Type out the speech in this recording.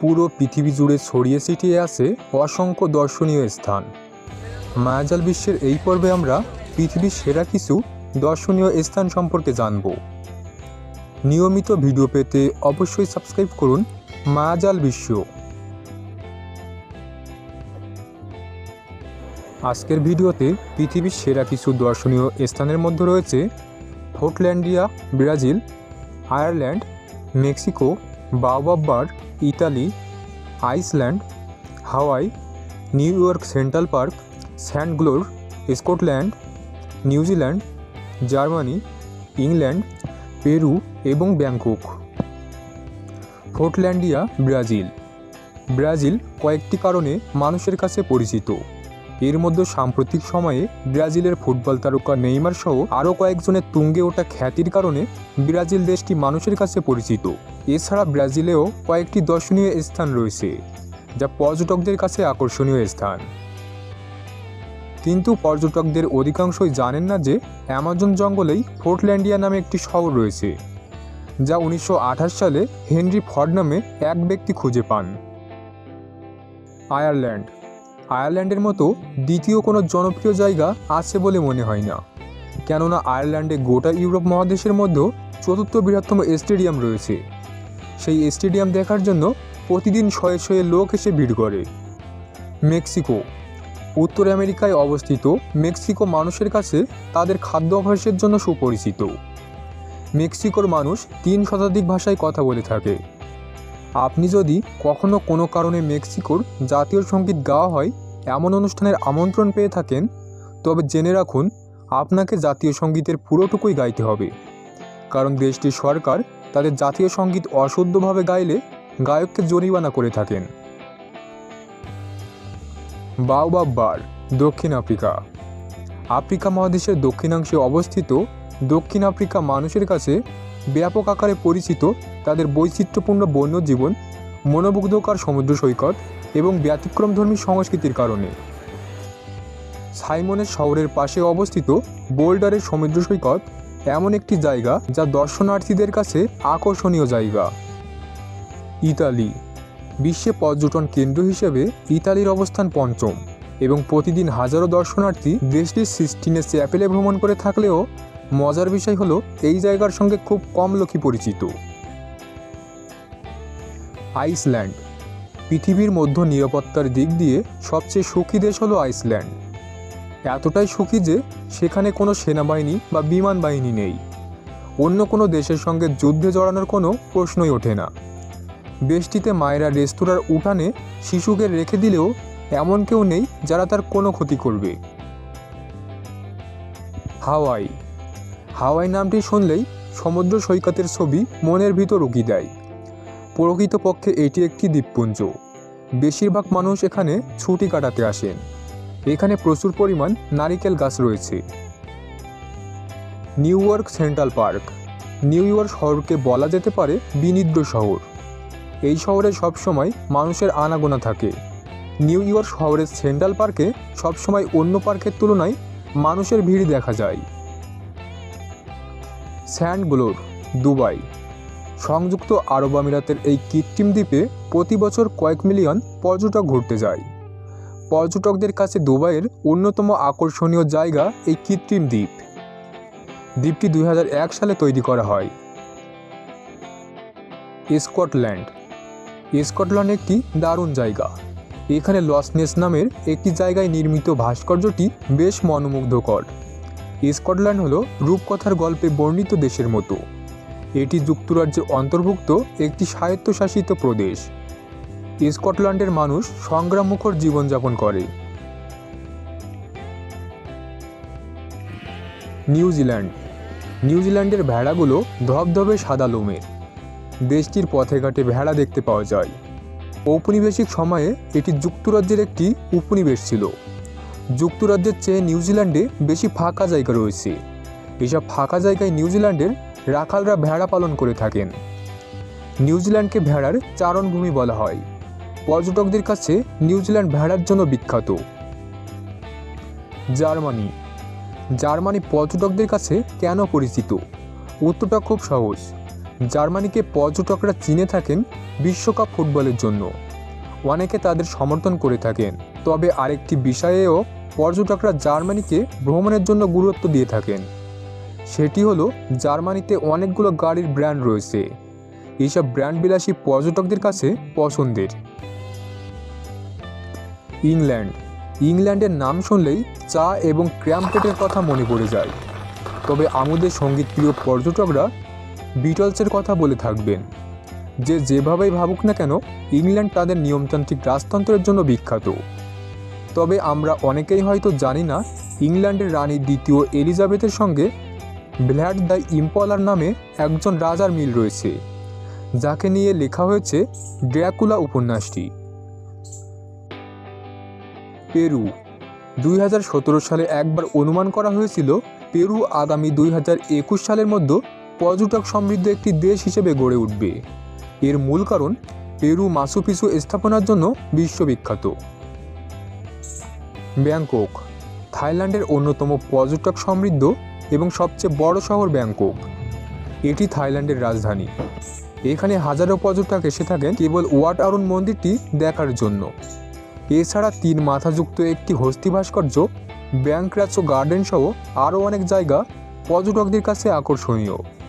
পুরো পৃথিবী জুড়ে ছড়িয়ে ছিটিয়ে আছে অসংখ্য দর্শনীয় স্থান। মায়াজাল বিশ্বের এই পর্বে আমরা পৃথিবীর সেরা কিছু দর্শনীয় স্থান সম্পর্কে জানব। নিয়মিত ভিডিও পেতে অবশ্যই সাবস্ক্রাইব করুন মায়াজাল বিশ্ব। আজকের ভিডিওতে পৃথিবীর সেরা কিছু দর্শনীয় স্থানের মধ্যে রয়েছে Fordlandia, Brazil, Ireland, Mexico বাওবাব্বার Italy, Iceland, Hawaii, New York Central Park স্যান্ডগ্লোর Scotland New Zealand Germany, England, Peru এবং ব্যাংকক। Fordlandia, Brazil. ব্রাজিল কয়েকটি কারণে মানুষের কাছে পরিচিত। এর মধ্যে সাম্প্রতিক সময়ে ব্রাজিলের ফুটবল তারকা নেইমার সহ আরও কয়েকজনের তুঙ্গে ওঠা খ্যাতির কারণে ব্রাজিল দেশটি মানুষের কাছে পরিচিত। এছাড়া ব্রাজিলেও কয়েকটি দর্শনীয় স্থান রয়েছে, যা পর্যটকদের কাছে আকর্ষণীয় স্থান। কিন্তু পর্যটকদের অধিকাংশই জানেন না যে অ্যামাজন জঙ্গলেই ফোর্টল্যান্ডিয়া নামে একটি শহর রয়েছে, যা উনিশশো আঠাশ সালে হেনরি ফর্ড নামে এক ব্যক্তি খুঁজে পান। আয়ারল্যান্ড। আয়ারল্যান্ডের মতো দ্বিতীয় কোনো জনপ্রিয় জায়গা আছে বলে মনে হয় না, কেননা আয়ারল্যান্ডে গোটা ইউরোপ মহাদেশের মধ্যে চতুর্থ বৃহত্তম স্টেডিয়াম রয়েছে। সেই স্টেডিয়াম দেখার জন্য প্রতিদিন শয়ে শয়ে লোক এসে ভিড় করে। মেক্সিকো। উত্তর আমেরিকায় অবস্থিত মেক্সিকো মানুষের কাছে তাদের খাদ্য অভ্যাসের জন্য সুপরিচিত। মেক্সিকোর মানুষ তিন শতাধিক ভাষায় কথা বলে থাকে। আপনি যদি কখনো কোনো কারণে মেক্সিকোর জাতীয় সংগীত গাওয়া হয়, এমন অনুষ্ঠানের আমন্ত্রণ পেয়ে থাকেন, তবে জেনে রাখুন, আপনাকে জাতীয় সঙ্গীতের পুরোটুকুই গাইতে হবে। কারণ দেশটির সরকার তাদের জাতীয় সংগীত অশুদ্ধভাবে গাইলে গায়ককে জরিমানা করে থাকেন। বাওবাব্বার দক্ষিণ আফ্রিকা। আফ্রিকা মহাদেশের দক্ষিণাংশে অবস্থিত দক্ষিণ আফ্রিকা মানুষের কাছে ব্যাপক আকারে পরিচিত তাদের বৈচিত্র্যপূর্ণ বন্যজীবন, মনোমুগ্ধকর সমুদ্র সৈকত এবং ব্যতিক্রমধর্মী সংস্কৃতির কারণে। সাইমনের শহরের পাশে অবস্থিত বোল্ডারের সমুদ্র সৈকত এমন একটি জায়গা যা দর্শনার্থীদের কাছে আকর্ষণীয় জায়গা। ইতালি, বিশ্বে পর্যটন কেন্দ্র হিসেবে ইতালির অবস্থান পঞ্চম এবং প্রতিদিন হাজারো দর্শনার্থী দেশটির সিস্টিনে চ্যাপেলে ভ্রমণ করে থাকলেও মজার বিষয় হলো এই জায়গার সঙ্গে খুব কম লোকই পরিচিত। আইসল্যান্ড, পৃথিবীর মধ্য নিরাপত্তার দিক দিয়ে সবচেয়ে সুখী দেশ হলো আইসল্যান্ড। এতটাই সুখী যে সেখানে কোনো সেনাবাহিনী বা বিমান বাহিনী নেই। অন্য কোনো দেশের সঙ্গে যুদ্ধে জড়ানোর কোনো প্রশ্নই ওঠে না। দেশটিতে মায়েরা রেস্তোরাঁর উঠানে শিশুকে রেখে দিলেও এমন কেউ নেই যারা তার কোনো ক্ষতি করবে। হাওয়াই। হাওয়াই নামটি শুনলেই সমুদ্র সৈকতের ছবি মনের ভিতর উকি দেয়। প্রকৃতপক্ষে এটি একটি দ্বীপপুঞ্জ। বেশিরভাগ মানুষ এখানে ছুটি কাটাতে আসেন। এখানে প্রচুর পরিমাণ নারিকেল গাছ রয়েছে। New York Central Park. New York শহরকে বলা যেতে পারে বিনিদ্র শহর। এই শহরে সবসময় মানুষের আনাগোনা থাকে। নিউ ইয়র্ক শহরের সেন্ট্রাল পার্কে সবসময় অন্য পার্কের তুলনায় মানুষের ভিড় দেখা যায়। স্যান্ডগ্লোর দুবাই। সংযুক্ত আরব আমিরাতের এই কৃত্রিম দ্বীপে প্রতি বছর কয়েক মিলিয়ন পর্যটক ঘুরতে যায়। পর্যটকদের কাছে দুবাইয়ের অন্যতম আকর্ষণীয় জায়গা এই কৃত্রিম দ্বীপ। দ্বীপটি দুই হাজার এক সালে তৈরি করা হয়। স্কটল্যান্ড। স্কটল্যান্ড একটি দারুণ জায়গা। এখানে লসনেস নামের একটি জায়গায় নির্মিত ভাস্কর্যটি বেশ মনোমুগ্ধকর। স্কটল্যান্ড হলো রূপকথার গল্পে বর্ণিত দেশের মতো। এটি যুক্তরাজ্যের অন্তর্ভুক্ত একটি স্বায়ত্তশাসিত প্রদেশ। স্কটল্যান্ডের মানুষ সংগ্রামমুখর জীবনযাপন করে। নিউজিল্যান্ড। নিউজিল্যান্ডের ভেড়াগুলো ধবধবে সাদা লোমের দেশটির পথে ঘাটে ভেড়া দেখতে পাওয়া যায়। ঔপনিবেশিক সময়ে এটি যুক্তরাজ্যের একটি উপনিবেশ ছিল। যুক্তরাজ্যের চেয়ে নিউজিল্যান্ডে বেশি ফাঁকা জায়গা রয়েছে। এসব ফাঁকা জায়গায় নিউজিল্যান্ডের রাখালরা ভেড়া পালন করে থাকেন। নিউজিল্যান্ডকে ভেড়ার চারণভূমি বলা হয়। পর্যটকদের কাছে নিউজিল্যান্ড ভেড়ার জন্য বিখ্যাত। জার্মানি। জার্মানি পর্যটকদের কাছে কেন পরিচিত? উত্তরটা খুব সহজ। জার্মানিকে পর্যটকরা চিনে থাকেন বিশ্বকাপ ফুটবলের জন্য। অনেকে তাদের সমর্থন করে থাকেন। তবে আরেকটি বিষয়েও পর্যটকরা জার্মানিকে ভ্রমণের জন্য গুরুত্ব দিয়ে থাকেন। সেটি হলো, জার্মানিতে অনেকগুলো গাড়ির ব্র্যান্ড রয়েছে। এইসব ব্র্যান্ড বিলাসী পর্যটকদের কাছে পছন্দের। ইংল্যান্ড। ইংল্যান্ডের নাম শুনলেই চা এবং ক্র্যাম্পেটের কথা মনে পড়ে যায়। তবে আমাদের সংগীত প্রিয় পর্যটকরা বিটলসের কথা বলে থাকবেন। যে যেভাবেই ভাবুক না কেন, ইংল্যান্ড তাদের নিয়মতান্ত্রিক রাজতন্ত্রের জন্য বিখ্যাত। তবে আমরা অনেকেই হয়তো জানি না, ইংল্যান্ডের রানী দ্বিতীয় এলিজাবেথের সঙ্গে ব্ল্যাড দ্য ইম্পলার নামে একজন রাজার মিল রয়েছে। যাকে নিয়ে লেখা হয়েছে ড্র্যাকুলা উপন্যাসটি। পেরু, দুই হাজার সতেরো সালে একবার অনুমান করা হয়েছিল, পেরু আগামী দুই হাজার একুশ সালের মধ্যে পর্যটক সমৃদ্ধ একটি দেশ হিসেবে গড়ে উঠবে। এর মূল কারণ, পেরু মাসুপিসু স্থাপনার জন্য বিশ্ববিখ্যাত। ব্যাংকক, থাইল্যান্ডের অন্যতম পর্যটক সমৃদ্ধ এবং সবচেয়ে বড় শহর ব্যাংকক। এটি থাইল্যান্ডের রাজধানী। এখানে হাজারো পর্যটক এসে থাকেন কেবল ওয়াট আরুন মন্দিরটি দেখার জন্য। এছাড়া তিন মাথাযুক্ত একটি হস্তি ভাস্কর্য ব্যাংক রাজ্য গার্ডেন সহ আরও অনেক জায়গা পর্যটকদের কাছে আকর্ষণীয়।